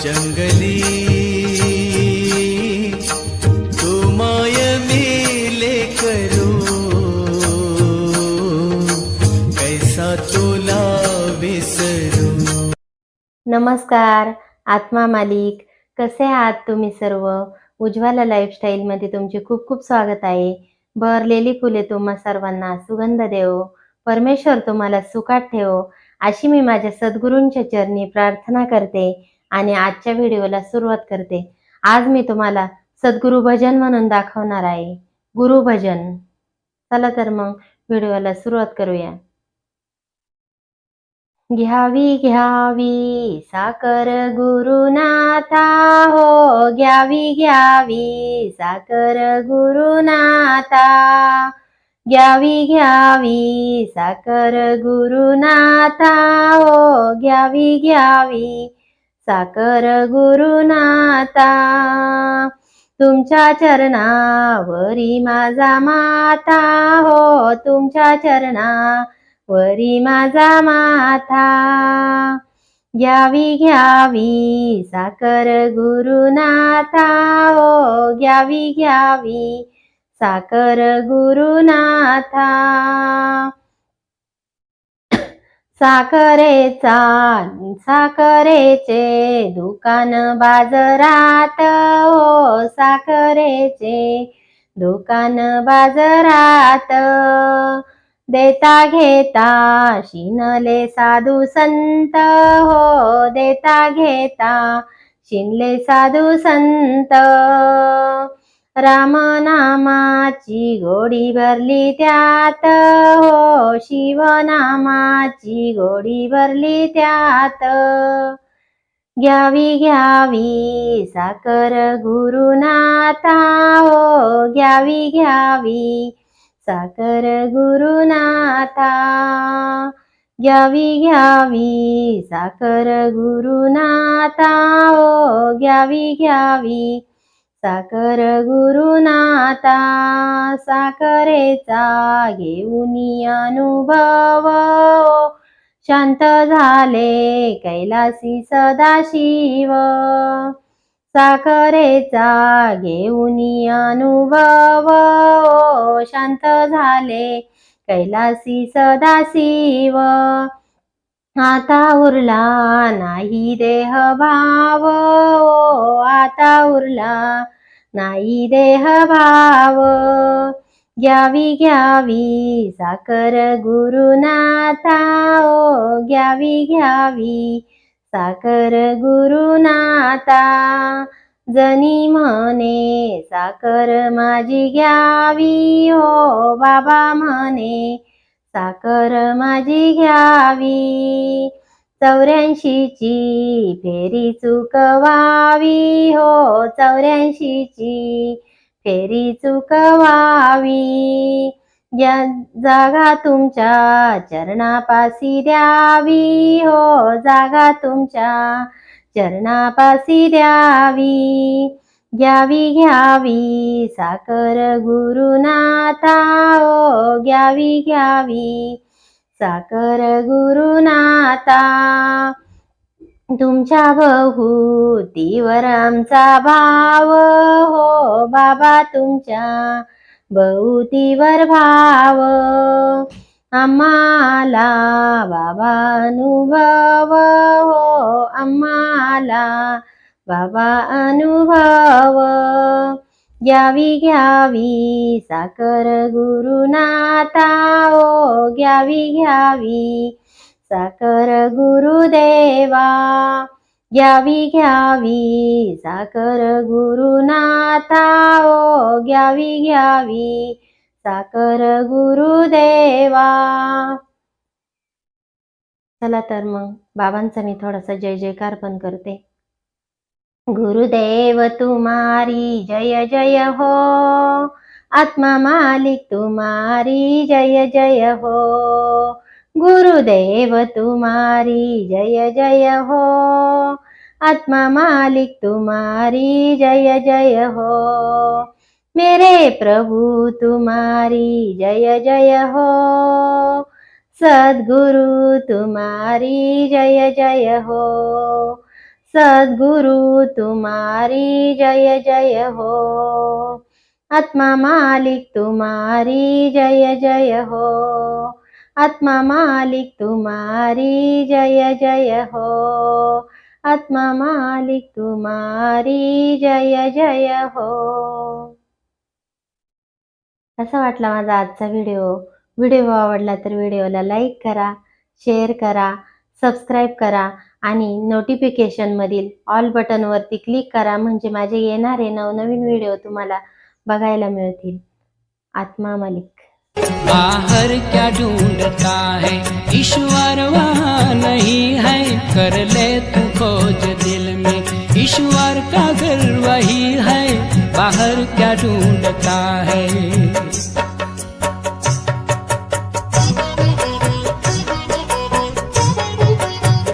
जंगली। तुमाय मिले करो। कैसा तुला विसरू नमस्कार आत्मा मालिक कसे आहात तुम्ही सर्व? उज्ज्वला लाईफस्टाईलमध्ये तुमचे खूप खूप स्वागत आहे. बहरलेली फुले तुम्हा सर्वांना सुगंध देव परमेश्वर तुम्हाला सुखात ठेवो. अशी मी माझ्या सद्गुरूंच्या चरणी प्रार्थना करते. आणि आजच्या व्हिडिओला सुरुवात करते. आज मी तुम्हाला सद्गुरु भजन म्हणून दाखवणार आहे. गुरु भजन. चला तर मग व्हिडिओला सुरुवात करूया. घ्यावी घ्यावी साकर गुरुनाथा हो. घ्यावी घ्यावी साकर गुरुनाथा. घ्यावी घ्यावी साकर गुरुनाथा हो. घ्यावी घ्यावी साकर गुरुनाथा तुमच्या चरणावरी माझा माथा हो तुमच्या चरणा वरी माझा माथा. घ्यावी घ्यावी साकर गुरुनाथा हो घ्यावी घ्यावी साकर गुरुनाथा. साखरेचा साखरेचे दुकान बाजारात हो साखरेचे दुकान बाजारात. देता घेता शिनले साधू संत हो देता घेता शिनले साधू संत. रामनामाची गोडी भरली त्यात. हो शिवनामाची गोडी भरली त्यात. घ्यावी घ्यावी साकर गुरुनाथा. हो घ्यावी घ्यावी साकर गुरुनाथा. घ्यावी घ्यावी साकर गुरुनाथा. ओ घ्यावी घ्यावी साखर गुरुनाथा साखरेचा घेऊन अनुभव. शांत झाले कैलासी सदाशिव. साखरेचा घेऊन अनुभव. शांत झाले कैलासी सदाशिव. आता उरला नाही देह भाव. आता उरला नाही देह भाव. घ्यावी घ्यावी साखर गुरुनाथा. ओ घ्यावी घ्यावी साखर गुरुनाथा. जनी म्हणे साखर माझी घ्यावी. हो बाबा म्हणे साकर माझी घ्यावी. चौऱ्याऐंशीची फेरी चुकवावी. हो चौऱ्याऐंशीची फेरी चुकवावी. या जागा तुमच्या चरणापासी द्यावी. हो जागा तुमच्या चरणापासी द्यावी. घ्यावी घ्यावी साकर गुरुनाथा ओ घ्यावी घ्यावी साकर गुरुनाथा. तुमच्या बहुतीवर आमचा भाव हो बाबा तुमच्या बहुतीवर भाव. आम्हाला बाबा अनुभव हो आम्हाला बाबा अनुभव। घ्यावी घ्यावी साकर गुरुनाथा। ओ घ्यावी घ्यावी साकर गुरुदेवा। घ्यावी घ्यावी साकर गुरुनाथा। ओ घ्यावी घ्यावी साकर गुरुदेवा। चला तर मग बाबांचा मी थोडासा जय जयकार पण करते. गुरुदेव तुम्हारी जय जय हो। आत्मा मालिक तुम्हारी जय जय हो। गुरुदेव तुम्हारी जय जय हो। आत्मा मालिक तुम्हारी जय जय हो। मेरे प्रभु तुम्हारी जय जय हो। सद्गुरु तुम्हारी जय जय हो। सद्गुरु तुम्हारी जय जय हो। आत्मा मालिक तुम्हारी जय जय हो। आत्मा मालिक तुम्हारी जय जय हो। आत्मा मालिक तुम्हारी जय जय हो। कसा वाटला माझा आजचा व्हिडिओ. व्हिडिओ आवडला तर व्हिडिओला लाईक करा शेअर करा सबस्क्राईब करा. आणि नोटिफिकेशनमधील ऑल बटनवरती क्लिक करा म्हणजे माझे येणारे नवनवीन व्हिडिओ तुम्हाला बघायला मिळतील. आत्मा मलिक. बाहर क्या ढूंढता है? ईश्वर वहाँ नहीं है। कर ले तू खोज दिल में। ईश्वर का घर वही है। बाहर क्या ढूंढता है?